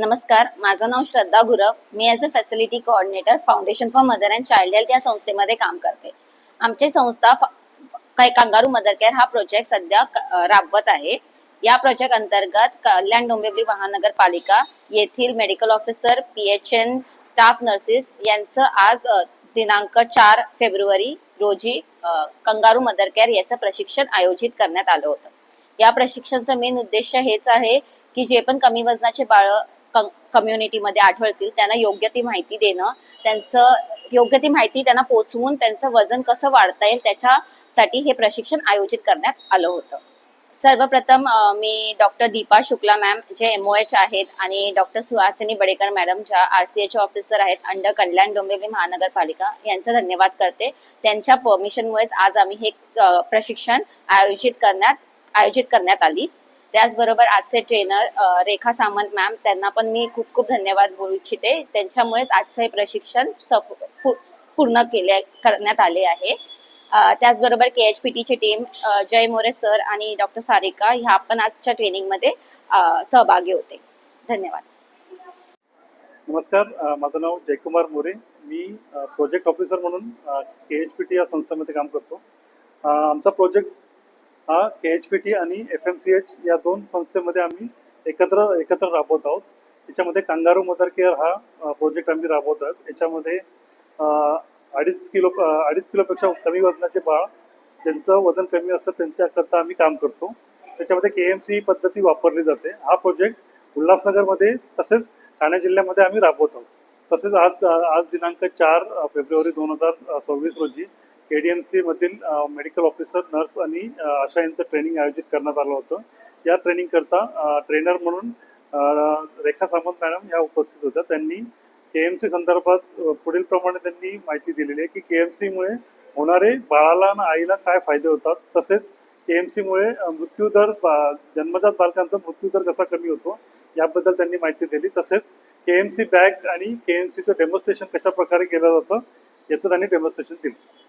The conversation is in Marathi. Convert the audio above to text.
नमस्कार माझं नाव श्रद्धा गुरव. मी as a facility coordinator foundation for mother and child health या संस्थेमध्ये काम करते. आमची संस्था काही कांगारू मदर केअर हा प्रोजेक्ट सध्या राबवत आहे. या प्रोजेक्ट अंतर्गत कल्याण डोंबिवली महानगरपालिका येथील medical officer P H N staff nurses यांचं आज दिनांक चार फेब्रुवारी रोजी कंगारू मदर केअर याचं प्रशिक्षण आयोजित करण्यात आलं होतं. या प्रशिक्षणचा मेन उद्देश हेच आहे की जे पण कमी वजनाचे बाळ कम्युनिटीमध्ये आढळतील त्यांना योग्य ती माहिती देणं त्यांचं योग्य ती माहिती त्यांना पोचवून त्यांचं वजन कसं वाढता येईल त्याच्यासाठी हे प्रशिक्षण आयोजित करण्यात आलं होतं. सर्वप्रथम मी डॉक्टर दीपा शुक्ला मॅम जे एमओ एच आहेत आणि डॉक्टर सुहासिनी बडेकर मॅडम ज्या आर सी एच ऑफिसर आहेत अंडर कल्याण डोंबिवली महानगरपालिका यांचा धन्यवाद करते. त्यांच्या परमिशनमुळेच आज आम्ही हे प्रशिक्षण आयोजित करण्यात आयोजित करण्यात आली. त्याचबरोबर आजचे ट्रेनर रेखा सामंत मॅम त्यांना पण मी खूप खूप धन्यवाद बोलू इच्छिते. त्यांच्यामुळेच आजचं हे प्रशिक्षण सफ पूर्ण केले करण्यात आले आहे. त्याचबरोबर के एच पी टीची टीम जय मोरे सर आणि डॉक्टर सारिका ह्या पण आजच्या ट्रेनिंगमध्ये सहभागी होते. धन्यवाद. नमस्कार माझं नाव जयकुमार मोरे. मी प्रोजेक्ट ऑफिसर म्हणून के एच पी टी या संस्थेमध्ये काम करतो. आमचा प्रोजेक्ट हा के एच पी टी आणि एफ एम सी एच या दोन संस्थेमध्ये आम्ही एकत्र एकत्र राबवत आहोत. याच्यामध्ये कांगारू मदर केअर हा प्रोजेक्ट आम्ही राबवत आहोत. याच्यामध्ये अडीच किलो अडीच किलोपेक्षा कमी वजनाचे बाळ ज्यांचं वजन कमी असतं त्यांच्याकरता आम्ही काम करतो. त्याच्यामध्ये के एम सी पद्धती वापरली जाते. हा प्रोजेक्ट उल्हासनगरमध्ये तसेच ठाणे जिल्ह्यामध्ये आम्ही राबवत आहोत. तसेच आज आज दिनांक चार फेब्रुवारी दोन हजार सव्वीस रोजी एडीएमसी डी एम मधील मेडिकल ऑफिसर नर्स आणि अशा आशा यांचं ट्रेनिंग आयोजित करण्यात आलं होतं. या ट्रेनिंग करता ट्रेनर म्हणून रेखा सामंत मॅडम या उपस्थित होत्या. त्यांनी के एम सी संदर्भात पुढील प्रमाणे त्यांनी माहिती दिलेली आहे की के एम सीमुळे होणारे बाळाला आणि आईला काय फायदे होतात. तसेच के एम सीमुळे मृत्यूदर बा- जन्मजात बालकांचा मृत्यूदर कसा कमी होतो याबद्दल त्यांनी माहिती दिली. तसेच के एम सी बॅग आणि के एम सीचं डेमॉन्स्ट्रेशन कशा प्रकारे केलं जातं याचं त्यांनी डेमॉन्स्ट्रेशन दिलं